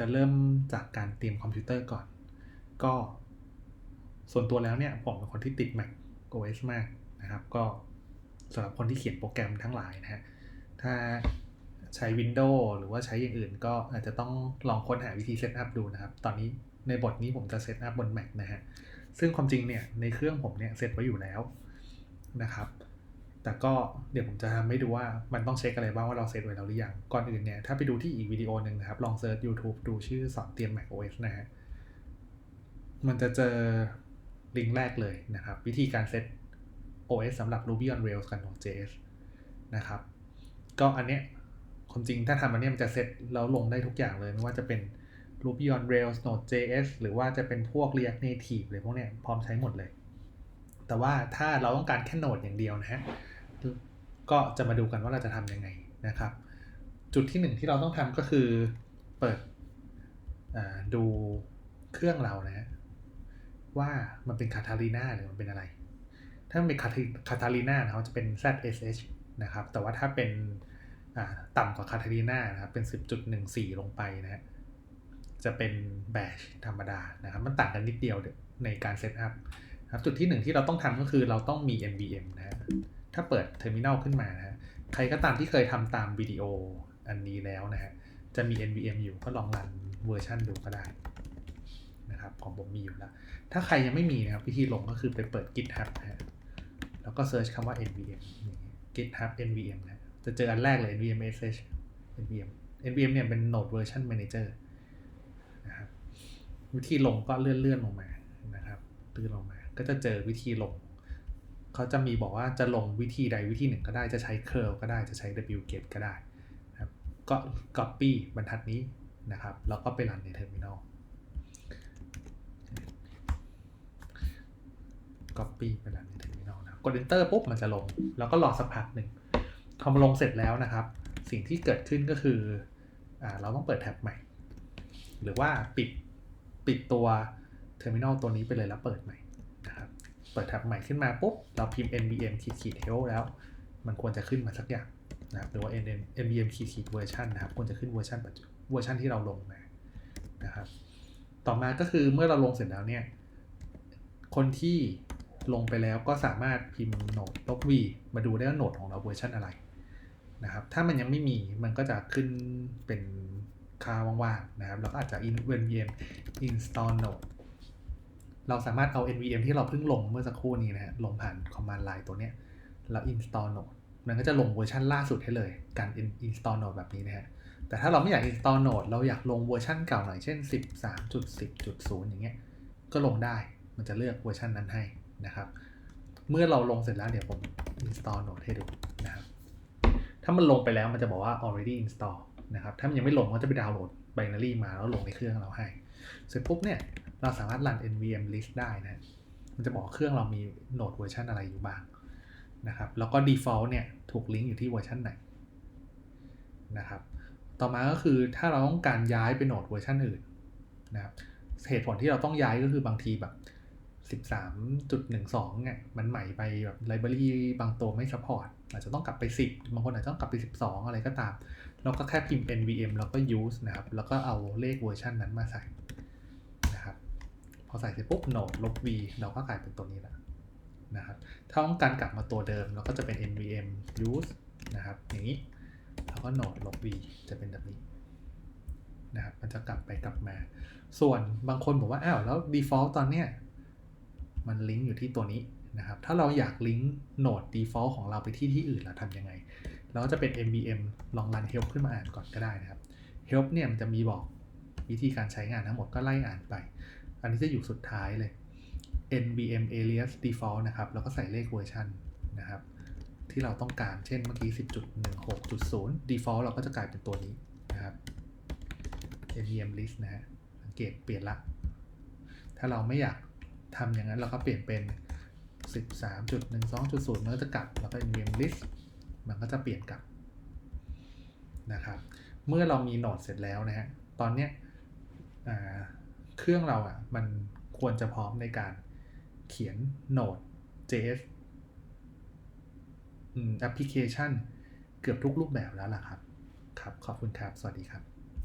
จะเริ่มจากการเตรียมคอมพิวเตอร์ก่อน ก็ส่วนตัวแล้วเนี่ย ผมเป็นคนที่ติด Mac OS มากนะครับ ก็สำหรับคนที่เขียนโปรแกรมทั้งหลายนะฮะ ถ้าใช้ Windows หรือว่าใช้อย่างอื่น ก็อาจจะต้องลองค้นหาวิธีเซตอัพดูนะครับ ตอนนี้ในบทนี้ผมจะเซตอัพบน Mac นะฮะ ซึ่งความจริงเนี่ย ในเครื่องผมเนี่ยเซตไว้อยู่แล้วนะครับ แต่ก็เดี๋ยวผมจะทำให้ดูว่ามันต้องเช็คอะไรบ้างว่าเราเซตไว้แล้วหรือยังก่อนอื่นเนี่ยถ้าไปดูที่อีกวิดีโอหนึ่งนะครับ ลองเซิร์ช YouTube ดูชื่อสอนเตรียม Mac OS นะฮะมันจะเจอลิงก์แรกเลยนะครับ วิธีการเซต OS สำหรับ Ruby on Rails กับ Node.js นะครับ ก็อันเนี้ยความจริงถ้าทำอันเนี้ยมันจะเซตแล้วลงได้ทุกอย่างเลยไม่ว่าจะเป็น Ruby on Rails Node.js หรือว่าจะเป็นพวก React Native เลยพวกเนี้ยพร้อมใช้หมดเลย แต่ว่าถ้าเราต้องการแค่ Node อย่างเดียวนะฮะ ก็จะมาดูกันว่าเราจะทำยังไงนะครับ จุดที่หนึ่งที่เราต้องทำก็คือเปิดดูเครื่องเรานะฮะว่ามันเป็นคาทาลีนาหรือมันเป็นอะไร ถ้ามันเป็นคาทาลีนาเขาจะเป็น ZSH นะครับ แต่ว่าถ้าเป็นต่ำกว่าคาทาลีนานะครับเป็น 10.14 ลงไปนะฮะจะเป็นแบชธรรมดานะครับ มันต่างกันนิดเดียวในการเซตอัพครับจุดที่หนึ่งที่เราต้องทำก็คือเราต้องมี NVM นะ ถ้าเปิดเทอร์มินอลขึ้นมานะฮะใครก็ตามที่เคยทำตามวิดีโออันนี้แล้วนะฮะจะมี NVM อยู่ก็ลองรันเวอร์ชันดูก็ได้นะครับของผมมีอยู่แล้ว ถ้าใครยังไม่มีนะครับวิธีลงก็คือไปเปิด GitHub นะฮะแล้วก็เซิร์ชคำว่า NVM GitHub NVM นะจะเจออันแรกเลย NVM sh NVM NVM เนี่ยเป็น Node Version Manager นะครับวิธีลงก็เลื่อนเลื่อนลงมานะครับตื้นลงมา ก็จะเจอวิธีลง เขาจะมีบอกว่าจะลงวิธีใดวิธีหนึ่งก็ได้จะใช้ curl ก็ได้จะใช้ wget ก็ได้นะครับก็ copy บรรทัดนี้นะครับ แล้วก็ไปรันในเทอร์มินอล copy ไปรันในเทอร์มินอลนะกด enter ปุ๊บมันจะลง แล้วก็รอสักพักหนึ่งพอมาลงเสร็จแล้วนะครับ สิ่งที่เกิดขึ้นก็คืออเราต้องเปิดแท็บใหม่ หรือว่าปิดปิดตัวเทอร์มินอลตัวนี้ไปเลยแล้วเปิดใหม่ เปิดแท็บใหม่ขึ้นมาปุ๊บ เราพิมพ์ nvm ขีดขีด help แล้ว มันควรจะขึ้นมาสักอย่างนะครับหรือว่า nvm ขีดขีดเวอร์ชันนะครับควรจะขึ้นเวอร์ชันปัจจุเวอร์ชันที่เราลงมานะครับ ต่อมาก็คือเมื่อเราลงเสร็จแล้วเนี่ย คนที่ลงไปแล้วก็สามารถพิมพ์โหนดลบ v มาดูได้ว่าโหนดของเราเวอร์ชันอะไรนะครับ ถ้ามันยังไม่มีมันก็จะขึ้นเป็นค่าว่างๆนะครับแล้วก็อาจจะ nvm install node เราสามารถเอา nvm ที่เราเพิ่งลงเมื่อสักครู่นี้นะฮะลงผ่าน command line ตัวเนี้ยแล้ว install node มันก็จะลงเวอร์ชันล่าสุดให้เลย การ install node แบบนี้นะฮะแต่ถ้าเราไม่อยาก install node เราอยากลงเวอร์ชันเก่าหน่อยเช่น 13.10.0 อย่างเงี้ยก็ลงได้มันจะเลือกเวอร์ชันนั้นให้นะครับ เมื่อเราลงเสร็จแล้วเดี๋ยวผม install node ให้ดูนะครับถ้ามันลงไปแล้วมันจะบอกว่า already install นะครับถ้ามันยังไม่ลงก็จะไปดาวน์โหลด binary มาแล้วลงในเครื่องเราให้ เสร็จปุ๊บเนี่ย เราสามารถรัน nvm list ได้นะ มันจะบอกเครื่องเรามีโหนดเวอร์ชันอะไรอยู่บ้างนะครับ แล้วก็ default เนี่ยถูกลิงก์อยู่ที่เวอร์ชันไหนนะครับ ต่อมาก็คือถ้าเราต้องการย้ายไปโหนดเวอร์ชันอื่นนะครับ เหตุผลที่เราต้องย้ายก็คือบางทีแบบ13.12เนี่ยมันใหม่ไปแบบไลบรารีบางตัวไม่สปอร์ตอาจจะต้องกลับไป 10 บางคนอาจจะต้องกลับไป 12 อะไรก็ตาม เราก็แค่พิมพ์ nvm แล้วก็ use นะครับ แล้วก็เอาเลขเวอร์ชันนั้นมาใส่ พอใส่เสร็จปุ๊บ node ลบ v เราก็กลายเป็นตัวนี้แล้วนะครับ ถ้าต้องการกลับมาตัวเดิมเราก็จะเป็น nvm use นะครับ อย่างนี้ แล้วก็ node ลบ v จะเป็นแบบนี้นะครับ มันจะกลับไปกลับมา ส่วนบางคนบอกว่า อ้าว แล้ว default ตอนเนี้ย มันลิงก์อยู่ที่ตัวนี้นะครับ ถ้าเราอยากลิงก์โหนด default ของเราไปที่ที่อื่นเราทำยังไง เราก็จะเป็น nvm ลองรัน help ขึ้นมาอ่านก่อนก็ได้นะครับ help เนี่ยมันจะมีบอกวิธีการใช้งานทั้งหมดก็ไล่อ่านไป อันนี้จะอยู่สุดท้ายเลย nvm alias default นะครับ แล้วก็ใส่เลขเวอร์ชันนะครับ ที่เราต้องการ เช่นเมื่อกี้ 10.16.0 default เราก็จะกลายเป็นตัวนี้นะครับ nvm list นะฮะ สังเกตเปลี่ยนละ ถ้าเราไม่อยากทำอย่างนั้นเราก็เปลี่ยนเป็น 13.12.0มันก็จะกลับ แล้วก็ nvm list มันก็จะเปลี่ยนกลับนะครับ เมื่อเรามีโหนดเสร็จแล้วนะฮะ ตอนเนี้ย เครื่องเราอะ มันควรจะพร้อมในการเขียนโนด JS แอปพลิเคชันเกือบทุกรูปแบบแล้วล่ะครับ ครับ ขอบคุณครับ สวัสดีครับ